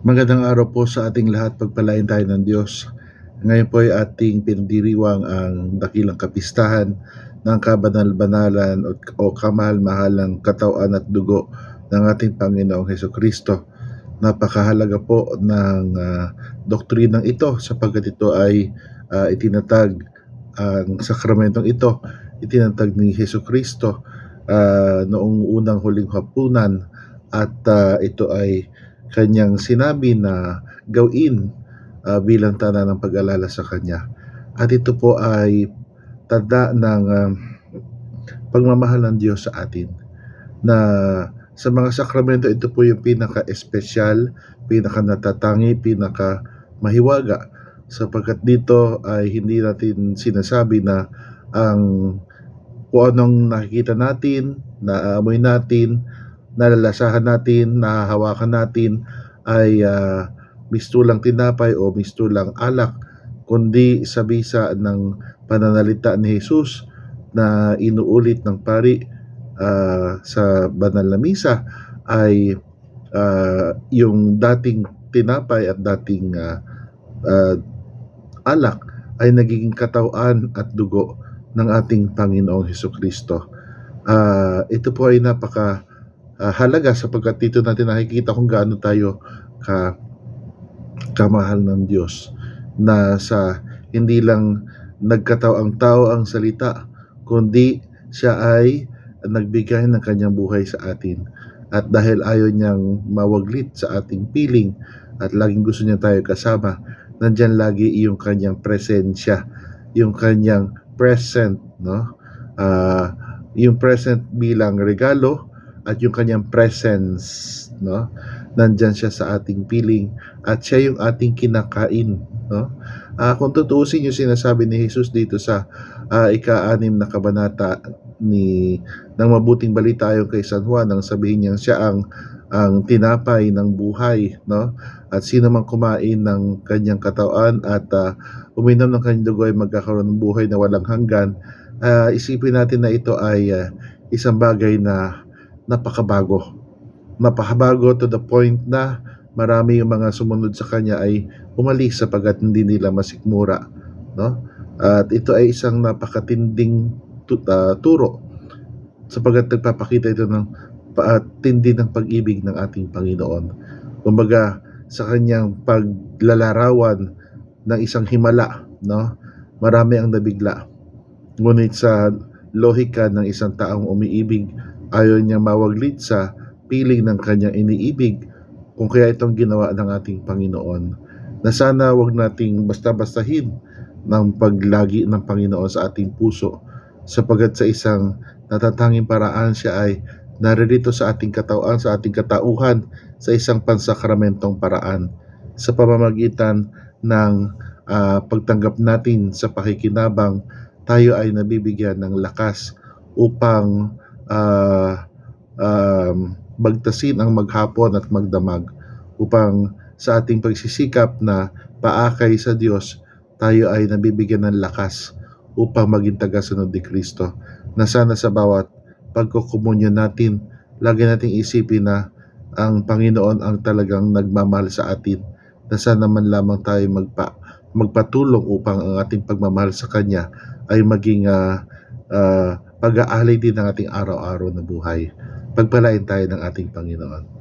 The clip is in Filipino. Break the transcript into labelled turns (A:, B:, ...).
A: Magandang araw po sa ating lahat, pagpalain tayo ng Diyos. Ngayon po ay ating pinadiriwang ang dakilang kapistahan ng kabanal-banalan o, kamahal-mahalang katawan at dugo ng ating Panginoong Heso Kristo. Napakahalaga po ng ah, doktrinang ito sapagkat ito ay ah, itinatag ang sakramentong ito, itinatag ni Heso Kristo ah, noong unang huling hapunan at ah, ito ay kanyang sinabi na gawin ah, bilang tanda ng pag-alala sa kanya. At ito po ay tanda ng ah, pagmamahal ng Diyos sa atin. Na sa mga sakramento, ito po yung pinaka-espesyal, pinaka-natatangi, pinaka-mahiwaga. Sapagkat dito ay hindi natin sinasabi na ang kung anong nakikita natin, naaamoy natin, nalalasahan natin, nahahawakan natin ay ah, mistulang tinapay o mistulang alak, kundi sa bisa ng pananalita ni Jesus na inuulit ng pari ah, sa banal na misa ay ah, yung dating tinapay at dating ah, ah, alak ay nagiging katawan at dugo ng ating Panginoong Heso Kristo. Ah, ito po ay napaka ah, halaga sapagkat dito natin nakikita kung gaano tayo ka kamahal ng Diyos na sa hindi lang nagkatao ang tao ang salita kundi siya ay nagbigay ng kanyang buhay sa atin. At dahil ayaw niyang mawaglit sa ating piling at laging gusto niya tayo kasama nandyan lagi yung kanyang presensya yung kanyang present no? Ah, yung present bilang regalo at yung kanyang presence no? Nandyan siya sa ating piling. At siya yung ating kinakain no? Ah, kung tutuusin yung sinasabi ni Jesus dito sa ah, ika-anim na kabanata ni ng mabuting balita ayon kay San Juan nang sabihin niya siya ang ang tinapay ng buhay no? At sino man kumain ng kanyang katawan at ah, uminom ng kanyang dugo ay magkakaroon ng buhay na walang hanggan. Ah, isipin natin na ito ay ah, isang bagay na napakabago. Napakabago to the point na marami yung mga sumunod sa kanya ay umalis sapagat hindi nila masikmura no? At ito ay isang napakatinding tu- ah, turo sapagat nagpapakita ito ng ah, tindi ng pag-ibig ng ating Panginoon. Kumbaga sa kanyang paglalarawan ng isang himala no? Marami ang nabigla. Ngunit sa lohika ng isang taong umiibig ayaw niya mawaglit sa piling ng kanyang iniibig kung kaya itong ginawa ng ating Panginoon. Na sana wag nating basta-bastahin ng paglagi ng Panginoon sa ating puso sapagat sa isang natatanging paraan siya ay naririto sa ating katawan, sa ating katauhan sa isang pansakramentong paraan. Sa pamamagitan ng ah, pagtanggap natin sa pakikinabang tayo ay nabibigyan ng lakas upang ah, um, bagtasin ang maghapon at magdamag upang sa ating pagsisikap na paakay sa Diyos tayo ay nabibigyan ng lakas upang maging tagasunod ni Kristo. Na sana sa bawat pagkukumunyon natin lagi nating isipin na ang Panginoon ang talagang nagmamahal sa atin na sana man lamang tayo magpa, magpatulong upang ang ating pagmamahal sa Kanya ay maging ah, ah, pag-aalay din ng ating araw-araw na buhay. Pagpalain tayo ng ating Panginoon.